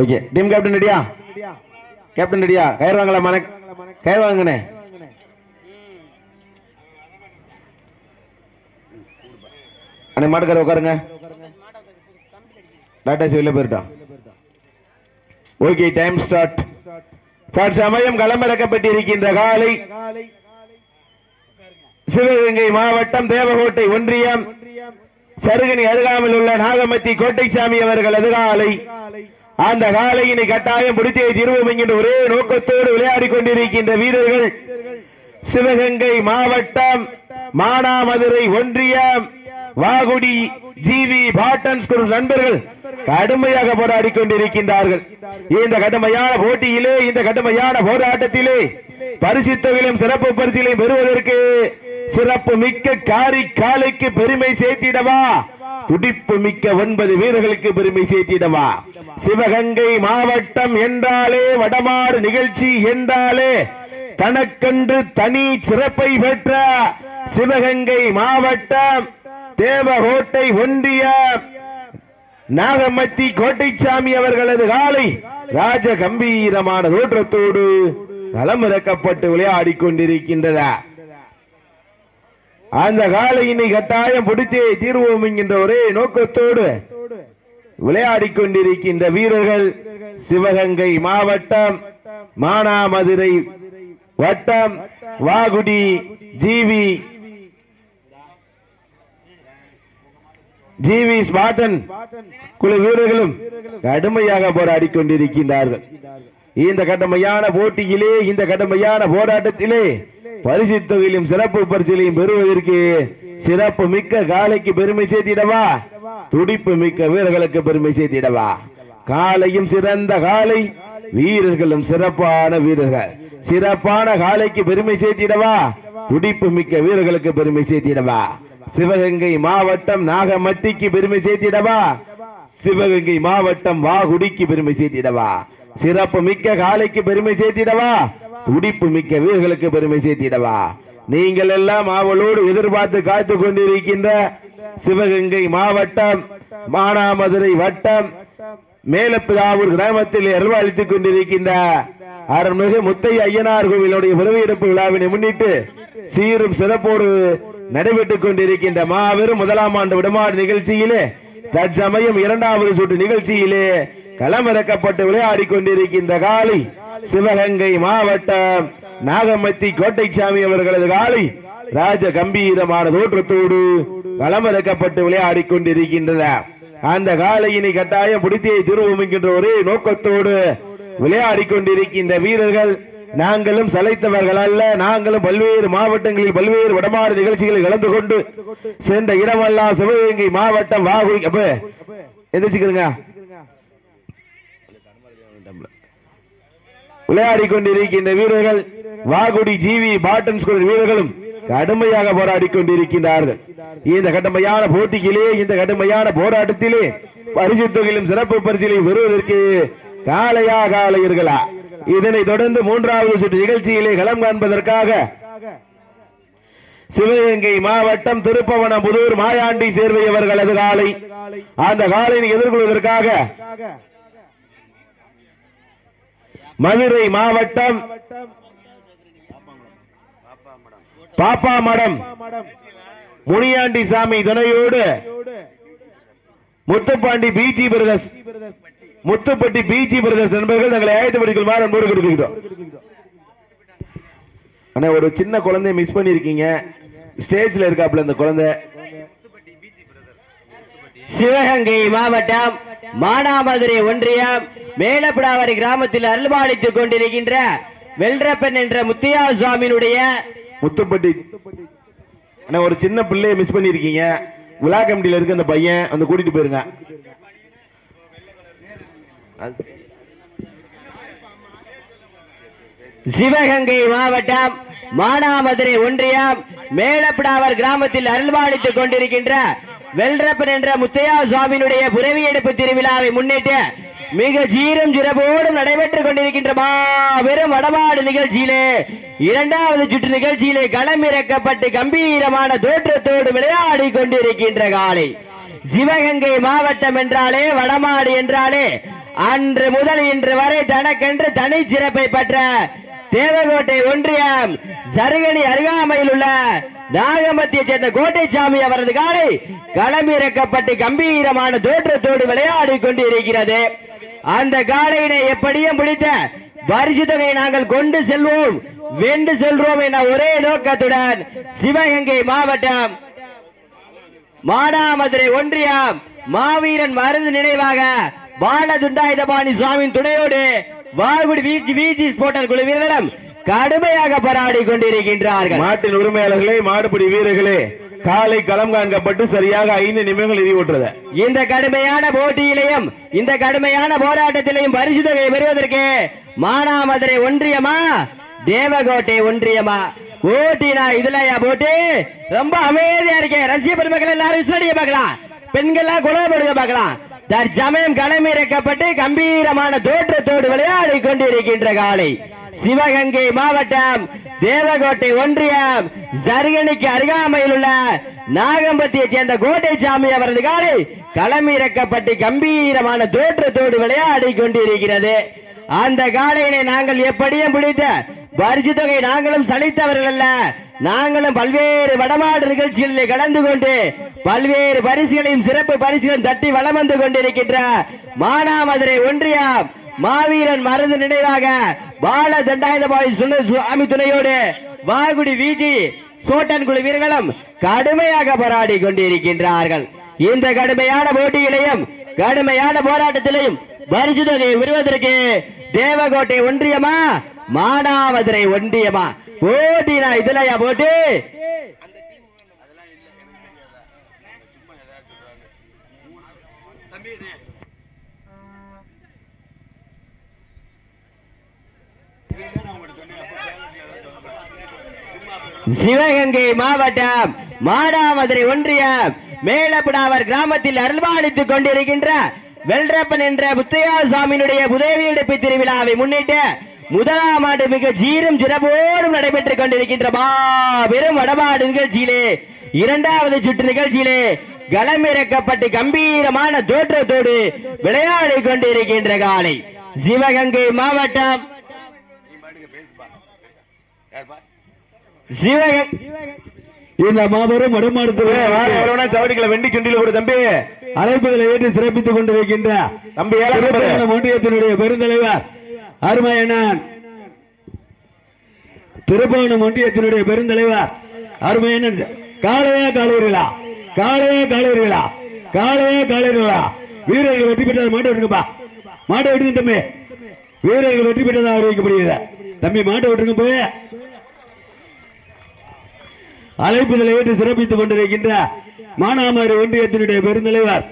Okay. Team captain ரெடியா captain ரெடியா கயிறு வாங்கலாம் மனக் கயிறு அண்ணே மாட்டுக்கார உட்காருங்க. டாடா வெளில போயிட்டோம் ஓகே டைம் ஸ்டார்ட் தற்சமயம் களமிறக்கப்பட்டிருக்கின்ற காலை. சிவகங்கை மாவட்டம் தேவகோட்டை ஒன்றியம். சருகனி அருகாமல் உள்ள நாகமத்தி கோட்டைசாமி அவர்கள் அதிகாலை அந்த காலையினை கட்டாயம் பிடித்தே தீர்வோம் என்கின்ற ஒரே நோக்கத்தோடு விளையாடி கொண்டிருக்கின்ற வீரர்கள். சிவகங்கை மாவட்டம் மானாமதுரை ஒன்றியம் வாகுடி ஜிவி பாட்டன்ஸ் குழு நண்பர்கள் கடுமையாக போராடி கொண்டிருக்கின்றார்கள். இந்த கடுமையான போட்டியிலே இந்த கடுமையான போராட்டத்திலே பரிசு தொகையிலும் சிறப்பு பரிசிலையும் பெறுவதற்கு சிறப்பு மிக்க காரி காலைக்கு பெருமை சேர்த்திடவா? துடிப்பு மிக்க ஒன்பது வீரர்களுக்கு பெருமை சேர்த்திடவா? சிவகங்கை மாவட்டம் என்றாலே வடமாறு நிகழ்ச்சி என்றாலே தனக்கென்று தனி சிறப்பை பெற்ற சிவகங்கை மாவட்டம் தேவகோட்டை ஒன்றிய நாகமத்தி கோட்டைச்சாமி அவர்களது காலை ராஜ கம்பீரமான தோற்றத்தோடு களமிறக்கப்பட்டு விளையாடி கொண்டிருக்கின்றதா அந்த காலையினை கட்டாயம் பிடித்தே தீர்வோம் என்கின்ற ஒரே நோக்கத்தோடு விளையாடி கொண்டிருக்கின்ற வீரர்கள் சிவகங்கை மாவட்டம் மானாமதுரை வட்டம் வாகுடி ஜிவி ஜிவி ஸ்பாட்டன் குழு வீரர்களும் கடுமையாக போராடி கொண்டிருக்கின்றார்கள் இந்த கடுமையான போட்டியிலே இந்த கடுமையான போராட்டத்திலே பரிசு தொகையிலும் சிறப்பு பரிசிலையும் பெறுவதற்கு சிறப்பு மிக்க காலைக்கு பெருமை சேர்த்திடவா? துடிப்பு மிக்க வீரர்களுக்கு பெருமை சேர்த்திடவா? காலையும் சிறந்த காலை வீரர்களும் சிறப்பான வீரர்கள். சிறப்பான காலைக்கு பெருமை சேர்த்திடவா? துடிப்பு மிக்க வீரர்களுக்கு பெருமை சேர்த்திடவா? சிவகங்கை மாவட்டம் நாகமத்திக்கு பெருமை சேர்த்திடவா? சிவகங்கை மாவட்டம் வாகுடிக்கு பெருமை சேர்த்திடவா? சிறப்பு மிக்க காலைக்கு பெருமை சேர்த்திடவா? துடிப்பு மிக்க வீரர்களுக்கு பெருமை சேர்த்திடவா. நீங்கள் எல்லாம் அவளோடு எதிர்பார்த்து காத்து கொண்டிருக்கின்ற சிவகங்கை மாவட்டம் மானாமதுரை வட்டம் மேலப்பிதாவூர் கிராமத்தில் அருள்வாளித்துக் கொண்டிருக்கின்ற அருள்மிகு முத்தைய ஐயனார் கோவிலுடைய பிறவியெடுப்பு விழாவினை முன்னிட்டு சீரும் சிறப்போடு நடைபெற்றுக் கொண்டிருக்கின்ற மாபெரும் முதலாம் ஆண்டு விடமாடு நிகழ்ச்சியிலே தற்சமயம் இரண்டாவது சுற்று நிகழ்ச்சியிலே களமிறக்கப்பட்டு விளையாடி கொண்டிருக்கின்ற காலை சிவகங்கை மாவட்டம் நாகமத்தி கோட்டைசாமி அவர்களது காலை ராஜ கம்பீரமான தோற்றத்தோடு களமிறக்கப்பட்டு விளையாடி கொண்டிருக்கின்றன. அந்த காலையினை கட்டாயம் பிடித்தே திருவோம் என்கின்ற ஒரே நோக்கத்தோடு விளையாடி கொண்டிருக்கின்ற வீரர்கள் நாங்களும் சலைத்தவர்கள் அல்ல. நாங்களும் பல்வேறு மாவட்டங்களில் பல்வேறு வடமாறு நிகழ்ச்சிகளில் கலந்து கொண்டு சென்ற இடமெல்லாம் சிவகங்கை மாவட்டம் வாகுடி அப்ப எந்திரிச்சுக்கிறங்க. விளையாடி கொண்டிருக்கின்ற வீரர்கள் வாகுடி ஜிவி பாட்டன் ஸ்கூல் வீரர்களும் கடுமையாக போராடி கொண்டிருக்கின்றார்கள் இந்த கடுமையான போட்டியிலே இந்த கடுமையான போராட்டத்திலே பரிசு தொகையிலும் சிறப்பு பரிசிலை பெறுவதற்கு காலையா காலையர்களா இதனை தொடர்ந்து மூன்றாவது சுற்று நிகழ்ச்சியிலே களம் காண்பதற்காக சிவகங்கை மாவட்டம் திருப்பவனம் புதூர் மாயாண்டி சேர்வை அவர்களது காலை. அந்த காலையை எதிர்கொள்வதற்காக மதுரை மாவட்டம் பாப்பா மடம். முனியாண்டி சாமி துணையோடு Muthupandi PG brothers. Muthupatti PG brothers நண்பர்கள் தங்களை ஆயத்தப்படுத்திக் மாற அன்போடு கொடுக்கிறோம் அண்ணா ஒரு சின்ன குழந்தைய மிஸ் பண்ணிருக்கீங்க ஸ்டேஜ்ல இருக்காப்ல இந்த குழந்தை. சிவகங்கை மாவட்டம் மானாமதுரை ஒன்றியம் மேலப்படாவரி கிராமத்தில் அருள்பாலித்துக் கொண்டிருக்கின்ற வெல்ரப்பன் என்ற முத்தியா சுவாமியினுடைய முத்துப்பட்டி. அண்ணா ஒரு சின்ன பிள்ளைய மிஸ் பண்ணிருக்கீங்க விழா கமிட்டியில இருக்க அந்த பையன் வந்து கூட்டிட்டு போயிருங்க. சிவகங்கை மாவட்டம் மானாமதுரை ஒன்றியம் மேலப்படாவர் கிராமத்தில் அருள்பாலித்துக் கொண்டிருக்கின்ற வெல்ரப்பன் என்ற முத்தையா சுவாமியினுடைய புறவி எடுப்பு திருவிழாவை முன்னிட்டு மிக சீரும் சிறப்போடும் நடைபெற்றுக் கொண்டிருக்கின்ற மாபெரும் வடமாடு நிகழ்ச்சியிலே இரண்டாவது சுற்று நிகழ்ச்சியிலே களமிறக்கப்பட்டு கம்பீரமான தோற்றத்தோடு விளையாடி கொண்டிருக்கின்ற காலை சிவகங்கை மாவட்டம் என்றாலே வடமாடு என்றாலே அன்று முதல் இன்று வரை தனக்கென்று தனி சிறப்பை பெற்ற தேவகோட்டை ஒன்றியம் சருகணி அருகாமையில் உள்ள நாகமத்தியை சேர்ந்த கோட்டைசாமி அவரது காலை களமிறக்கப்பட்டு கம்பீரமான தோற்றத்தோடு விளையாடி கொண்டிருக்கிறது. அந்த காளையினை எப்படியும் பிடித்த பரிசு தொகையை நாங்கள் கொண்டு செல்வோம். வென்று செல்வோம் என ஒரே நோக்கத்துடன் சிவகங்கை மாவட்டம் மானாமதுரை ஒன்றியம் மாவீரன் மருந்து நினைவாக பாலதுண்டாயுதபாணி சுவாமியின் துணையோடு வாகுடி வீச்சு வீச்சு ஸ்போர்ட்டர் குழு வீரர்களும் கடுமையாக போராடி கொண்டிருக்கின்றார்கள். நாட்டின் உரிமையாளர்களே மாடுபிடி வீரர்களே காலை களம் காண்கப்பட்டு சரியாக ஐந்து நிமிடங்கள் இறுதி ஓட்டுறது. இந்த கடுமையான போட்டியிலையும் இந்த கடுமையான போராட்டத்திலையும் பரிசு தொகையை பெறுவதற்கு மானாமதுரை ஒன்றியமா தேவகோட்டை ஒன்றியமா? ஓட்டினா இதுலயா போட்டு? ரொம்ப அமைதியா இருக்கேன் ரசிக பெருமக்கள் எல்லாரும் விசாரிக்க பார்க்கலாம். பெண்கள்லாம் குலப்படுத்த பார்க்கலாம். தற்சமயம் களமிறக்கப்பட்டு கம்பீரமான தோற்றத்தோடு விளையாடி கொண்டிருக்கின்ற காலை. சிவகங்கை மாவட்டம் தேவகோட்டை ஒன்றியம் ஜர்கனிக்கு அருகாமையில் உள்ள நாகம்பத்தியைச் சேர்ந்த கோட்டைசாமி அவரது காலை களமிறக்கப்பட்டு கம்பீரமான தோற்றத்தோடு விளையாடி கொண்டிருக்கிறது. அந்த காளையினை நாங்கள் எப்படியும் பிடித்த பரிசு தொகை நாங்களும் சலித்தவர்கள் அல்ல. நாங்களும் பல்வேறு வடமாடு நிகழ்ச்சிகளில் கலந்து கொண்டு பல்வேறு பரிசுகளையும் சிறப்பு பரிசுகளையும் தட்டி வளம் வந்து கொண்டிருக்கின்ற மானாமதுரை ஒன்றியம் மாவீரன் மருந்து நினைவாக பால தண்டாயுதபாய் சுன- சுவாமி துணையோடு வாகுடி வீஜி ஸ்போட்டன் குழு வீரர்களும் கடுமையாக போராடி கொண்டிருக்கின்றார்கள். இந்த கடுமையான போட்டியிலையும் கடுமையான போராட்டத்திலையும் பரிசு தொகையை பெறுவதற்கு தேவகோட்டை ஒன்றியமா மானாமதுரை ஒன்றியமா? போட்டினா இதுலயா போட்டு? சிவகங்கை மாவட்டம் மாடாமதுரை ஒன்றியம் மேலப்படாவர் கிராமத்தில் அருள்பாலித்துக் கொண்டிருக்கின்ற வெல்ரப்பன் என்ற முத்தையா சாமியினுடைய உதவி எடுப்பு திருவிழாவை முன்னிட்டு முதலாம் ஆண்டு மிக சீரும் சிறப்போடும் நடைபெற்றுக் கொண்டிருக்கின்ற மாபெரும் வடபாடு நிகழ்ச்சியிலே இரண்டாவது சுற்று நிகழ்ச்சியிலே களமிறக்கப்பட்டு கம்பீரமான தோற்றத்தோடு விளையாடி கொண்டிருக்கின்ற காலை. சிவகங்கை மாவட்டம். சிவகங்கை. இந்த மாபெரும் வடமாடுத்துறை சவடிகளை வெண்டி சுண்டில ஒரு தம்பி. அழைப்புகளை ஏற்று சிறப்பித்துக் கொண்டிருக்கின்ற தம்பி ஒன்றியத்தினுடைய பெருந்தலைவர் அருமையண்ணன் திருப்பவனம் ஒன்றியத்தினுடைய பெருந்தலைவர் அருமையண்ணன் காளையா காளையர்களா? காளையா காளையர்களா? காளையா காளையர்களா? வீரர்கள் வெற்றி பெற்றதை மாட்டை விட்டுருங்கப்பா மாட்டை விட்டுருங்க தம்பி. வீரர்கள் வெற்றி பெற்றதாக அறிவிக்கப்படுகிறது. தம்பி மாட்டை விட்டுருங்க போய். அழைப்புதலை ஏற்று சிறப்பித்துக் கொண்டிருக்கின்ற மானாமதுரை ஒன்றியத்தினுடைய பெருந்தலைவர்